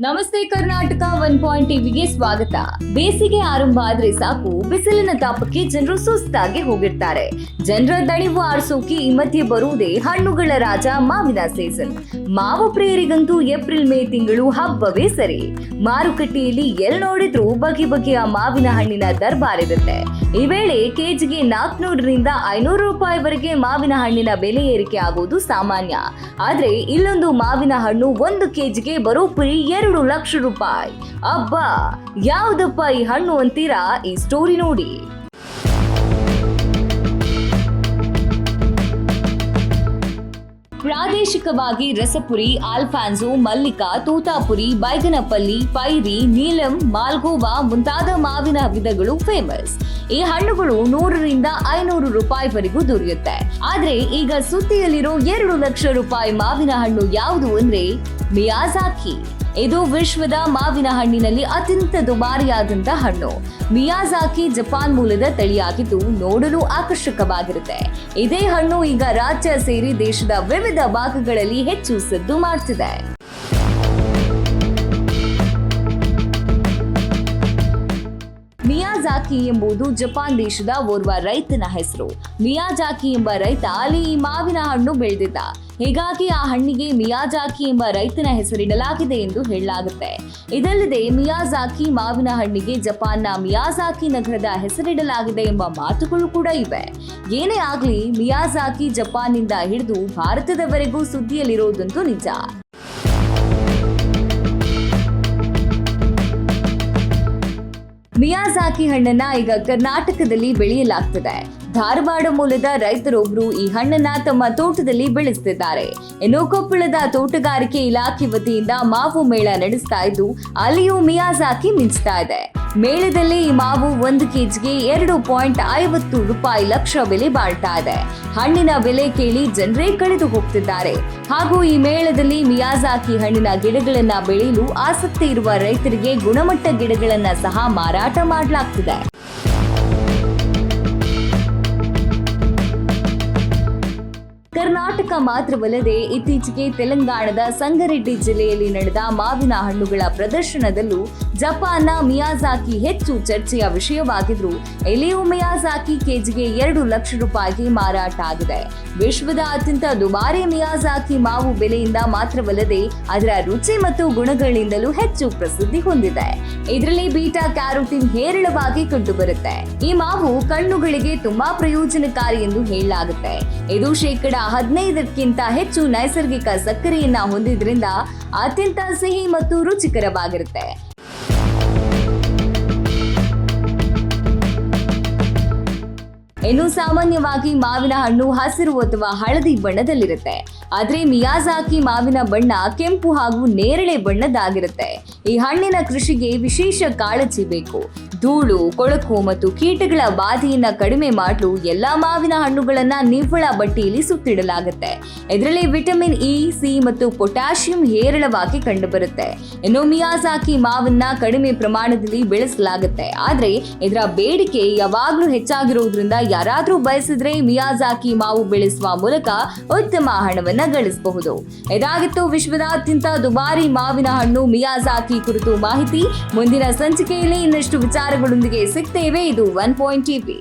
ನಮಸ್ತೆ Karnataka one point ಟಿವಿಗೆ ಸ್ವಾಗತ. ಬೇಸಿಗೆ ಆರಂಭ ಆದ್ರೆ ಸಾಕು, ಬಿಸಿಲಿನ ತಾಪಕ್ಕೆ ಜನರು ಸುಸ್ತಾಗಿ ಹೋಗಿರ್ತಾರೆ. ಜನರ ದಣಿವು ಆರಿಸೋಕೆ ಈ ಮಧ್ಯೆ ಬರುವುದೇ ಹಣ್ಣುಗಳ ರಾಜ ಮಾವಿನ ಸೀಸನ್ ಮಾವು ಪ್ರಿಯರಿಗಂತೂ ಏಪ್ರಿಲ್ ಮೇ ತಿಂಗಳು ಹಬ್ಬವೇ ಸರಿ. ಮಾರುಕಟ್ಟೆಯಲ್ಲಿ ಎಲ್ ನೋಡಿದ್ರೂ ಬಗೆ ಬಗೆಯ ಮಾವಿನ ಹಣ್ಣಿನ ದರ್ಬಾರಿರುತ್ತೆ ಈ ವೇಳೆ ಕೆಜಿಗೆ ನಾಲ್ಕುನೂರರಿಂದ ಐನೂರು ರೂಪಾಯಿವರೆಗೆ ಮಾವಿನ ಹಣ್ಣಿನ ಬೆಲೆ ಏರಿಕೆ ಆಗುವುದು ಸಾಮಾನ್ಯ. ಆದ್ರೆ ಇಲ್ಲೊಂದು ಮಾವಿನ ಹಣ್ಣು ಒಂದು ಕೆಜಿಗೆ ಬರೋಬ್ಬರಿ ಎರಡು ಲಕ್ಷ ರೂಪಾಯಿ. ಅಬ್ಬಾ, ಯಾವ್ದಪ್ಪ ಈ ಹಣ್ಣು ಅಂತೀರಾ? ಈ ಸ್ಟೋರಿ ನೋಡಿ. ಪ್ರಾದೇಶಿಕವಾಗಿ ರಸಪುರಿ, ಆಲ್ಫಾನ್ಸೋ, ಮಲ್ಲಿಕಾ, ತೂತಾಪುರಿ, ಬೈಗನಪಲ್ಲಿ, ಪೈರಿ, ನೀಲಂ, ಮಾಲ್ಗೋವಾ ಮುಂತಾದ ಮಾವಿನ ವಿಧಗಳು ಫೇಮಸ್ ಈ ಹಣ್ಣುಗಳು ನೂರರಿಂದ ಐನೂರು ರೂಪಾಯಿವರೆಗೂ ದೊರೆಯುತ್ತೆ. ಆದ್ರೆ ಈಗ ಸುದ್ದಿಯಲ್ಲಿರೋ ಎರಡು ಲಕ್ಷ ರೂಪಾಯಿ ಮಾವಿನ ಹಣ್ಣು ಯಾವುದು ಅಂದ್ರೆ ಮಿಯಾಜಾಕಿ. ಇದು ವಿಶ್ವದ ಮಾವಿನ ಹಣ್ಣಿನಲ್ಲಿ ಅತ್ಯಂತ ದುಬಾರಿಯಾದಂತ ಹಣ್ಣು. ಮಿಯಾಜಾಕಿ ಜಪಾನ್ ಮೂಲದ ತಳಿಯಾಗಿದ್ದು ನೋಡಲು ಆಕರ್ಷಕವಾಗಿರುತ್ತೆ. ಇದೇ ಹಣ್ಣು ಈಗ ರಾಜ್ಯ ಸೇರಿ ದೇಶದ ವಿವಿಧ ಭಾಗಗಳಲ್ಲಿ ಹೆಚ್ಚು ಸದ್ದು ಮಾಡ್ತಿದೆ. ಮಿಯಾಜಾಕಿ ಎಂಬುದು ಜಪಾನ್ ದೇಶದ ಓರ್ವ ರೈತನ ಹೆಸರು. ಮಿಯಾಜಾಕಿ ಎಂಬ ರೈತ ಅಲ್ಲಿ ಈ ಮಾವಿನ ಹಣ್ಣು ಬೆಳೆದಿದ್ದ. ಹೀಗಾಗಿ ಆ ಹಣ್ಣಿಗೆ ಮಿಯಾಜಾಕಿ ಎಂಬ ರೈತನ ಹೆಸರಿಡಲಾಗಿದೆ ಎಂದು ಹೇಳಲಾಗುತ್ತೆ. ಇದಲ್ಲದೆ ಮಿಯಾಜಾಕಿ ಮಾವಿನ ಹಣ್ಣಿಗೆ ಜಪಾನ್ನ ಮಿಯಾಜಾಕಿ ನಗರದ ಹೆಸರಿಡಲಾಗಿದೆ ಎಂಬ ಮಾತುಗಳು ಕೂಡ ಇವೆ. ಏನೇ ಆಗಲಿ ಮಿಯಾಜಾಕಿ ಜಪಾನ್ನಿಂದ ಹಿಡಿದು ಭಾರತದವರೆಗೂ ಸುದ್ದಿಯಲ್ಲಿರೋದಂತೂ ನಿಜ. ಮಿಯಾಜಾಕಿ ಹಣ್ಣನ್ನ ಈಗ ಕರ್ನಾಟಕದಲ್ಲಿ ಬೆಳೆಯಲಾಗ್ತಿದೆ. ಧಾರವಾಡ ಮೂಲದ ರೈತರೊಬ್ಬರು ಈ ಹಣ್ಣನ್ನ ತಮ್ಮ ತೋಟದಲ್ಲಿ ಬೆಳೆಸ್ತಿದ್ದಾರೆ. ಇನ್ನು ಕೊಪ್ಪಳದ ತೋಟಗಾರಿಕೆ ಇಲಾಖೆ ವತಿಯಿಂದ ಮಾವು ಮೇಳ ನಡೆಸ್ತಾ ಇದ್ದು, ಅಲ್ಲಿಯೂ ಮಿಯಾಜಾಕಿ ಮಿಂಚ್ತಾ ಇದೆ. ಮೇಳದಲ್ಲಿ ಈ ಮಾವು ಒಂದು ಕೆಜಿಗೆ ಎರಡು ಪಾಯಿಂಟ್ ಐವತ್ತು ರೂಪಾಯಿ ಲಕ್ಷ ಬೆಲೆ ಬಾಳ್ತಾ ಇದೆ. ಹಣ್ಣಿನ ಬೆಲೆ ಕೇಳಿ ಜನರೇ ಕಳೆದು ಹೋಗ್ತಿದ್ದಾರೆ. ಹಾಗೂ ಈ ಮೇಳದಲ್ಲಿ ಮಿಯಾಜಾಕಿ ಹಣ್ಣಿನ ಗಿಡಗಳನ್ನ ಬೆಳೆಯಲು ಆಸಕ್ತಿ ಇರುವ ರೈತರಿಗೆ ಗುಣಮಟ್ಟ ಗಿಡಗಳನ್ನ ಸಹ ಮಾರಾಟ ಮಾಡಲಾಗ್ತಿದೆ. ಮಾತ್ರವಲ್ಲದೆ ಇತ್ತೀಚೆಗೆ ತೆಲಂಗಾಣದ ಸಂಗರೆಡ್ಡಿ ಜಿಲ್ಲೆಯಲ್ಲಿ ನಡೆದ ಮಾವಿನ ಹಣ್ಣುಗಳ ಪ್ರದರ್ಶನದಲ್ಲೂ ಜಪಾನ್ನ ಮಿಯಾಜಾಕಿ ಹೆಚ್ಚು ಚರ್ಚೆಯ ವಿಷಯವಾಗಿದ್ರು ಎಲಿಯೋ ಮಿಯಾಜಾಕಿ ಕೆಜಿಗೆ ಎರಡು ಲಕ್ಷ ರೂಪಾಯಿಗೆ ಮಾರಾಟ ಆಗಿದೆ. ವಿಶ್ವದ ಅತ್ಯಂತ ದುಬಾರಿ ಮಿಯಾಜಾಕಿ ಮಾವು ಬೆಲೆಯಿಂದ ಮಾತ್ರವಲ್ಲದೆ ಅದರ ರುಚಿ ಮತ್ತು ಗುಣಗಳಿಂದಲೂ ಹೆಚ್ಚು ಪ್ರಸಿದ್ಧಿ ಹೊಂದಿದೆ. ಇದರಲ್ಲಿ ಬೀಟಾ ಕ್ಯಾರೋಟಿನ್ ಹೇರಳವಾಗಿ ಕಂಡುಬರುತ್ತೆ. ಈ ಮಾವು ಕಣ್ಣುಗಳಿಗೆ ತುಂಬಾ ಪ್ರಯೋಜನಕಾರಿ ಎಂದು ಹೇಳಲಾಗುತ್ತೆ. ಇದು ಶೇಕಡ ಹದಿನೈದಕ್ಕಿಂತ ಹೆಚ್ಚು ನೈಸರ್ಗಿಕ ಸಕ್ಕರೆಯನ್ನ ಹೊಂದಿದ್ರಿಂದ ಅತ್ಯಂತ ಸಿಹಿ ಮತ್ತು ರುಚಿಕರವಾಗಿರುತ್ತೆ. ಇನ್ನು ಸಾಮಾನ್ಯವಾಗಿ ಮಾವಿನ ಹಣ್ಣು, ಹಸಿರು ಅಥವಾ ಹಳದಿ ಬಣ್ಣದಲ್ಲಿರುತ್ತೆ. ಆದ್ರೆ ಮಿಯಾಜಾಕಿ ಮಾವಿನ ಬಣ್ಣ ಕೆಂಪು ಹಾಗೂ ನೇರಳೆ ಬಣ್ಣದಾಗಿರುತ್ತೆ ಈ ಹಣ್ಣಿನ ಕೃಷಿಗೆ ವಿಶೇಷ ಕಾಳಜಿ ಬೇಕು. ಧೂಳು, ಕೊಳಕು ಮತ್ತು ಕೀಟಗಳ ಬಾಧೆಯನ್ನ ಕಡಿಮೆ ಮಾಡಲು ಎಲ್ಲಾ ಮಾವಿನ ಹಣ್ಣುಗಳನ್ನ ನಿವ್ವಳ ಬಟ್ಟೆಯಲ್ಲಿ ಸುತ್ತಿಡಲಾಗುತ್ತೆ. ಇದರಲ್ಲಿ ವಿಟಮಿನ್ ಇ, ಸಿ ಮತ್ತು ಪೊಟ್ಯಾಷಿಯಂ ಹೇರಳವಾಗಿ ಕಂಡುಬರುತ್ತೆ. ಇನ್ನು ಮಿಯಾಜಾಕಿ ಮಾವನ್ನ ಕಡಿಮೆ ಪ್ರಮಾಣದಲ್ಲಿ ಬೆಳೆಸಲಾಗುತ್ತೆ. ಆದ್ರೆ ಇದರ ಬೇಡಿಕೆ ಯಾವಾಗ್ಲೂ ಹೆಚ್ಚಾಗಿರೋದ್ರಿಂದ ಯಾರಾದ್ರೂ ಬಯಸಿದ್ರೆ ಮಿಯಾಜಾಕಿ ಮಾವು ಬೆಳೆಸುವ ಮೂಲಕ ಉತ್ತಮ ಹಣವನ್ನ ಗಳಿಸಬಹುದು. ಇದಾಗಿತ್ತು ವಿಶ್ವದಾದ್ಯಂತ ದುಬಾರಿ ಮಾವಿನ ಹಣ್ಣು ಮಿಯಾಜಾಕಿ ಕುರಿತು ಮಾಹಿತಿ. ಮುಂದಿನ ಸಂಚಿಕೆಯಲ್ಲಿ ಇನ್ನಷ್ಟು ವಿಚಾರಗಳೊಂದಿಗೆ ಸಿಗ್ತೇವೆ. ಇದು ಒನ್ ಪಾಯಿಂಟ್ ಟಿವಿ.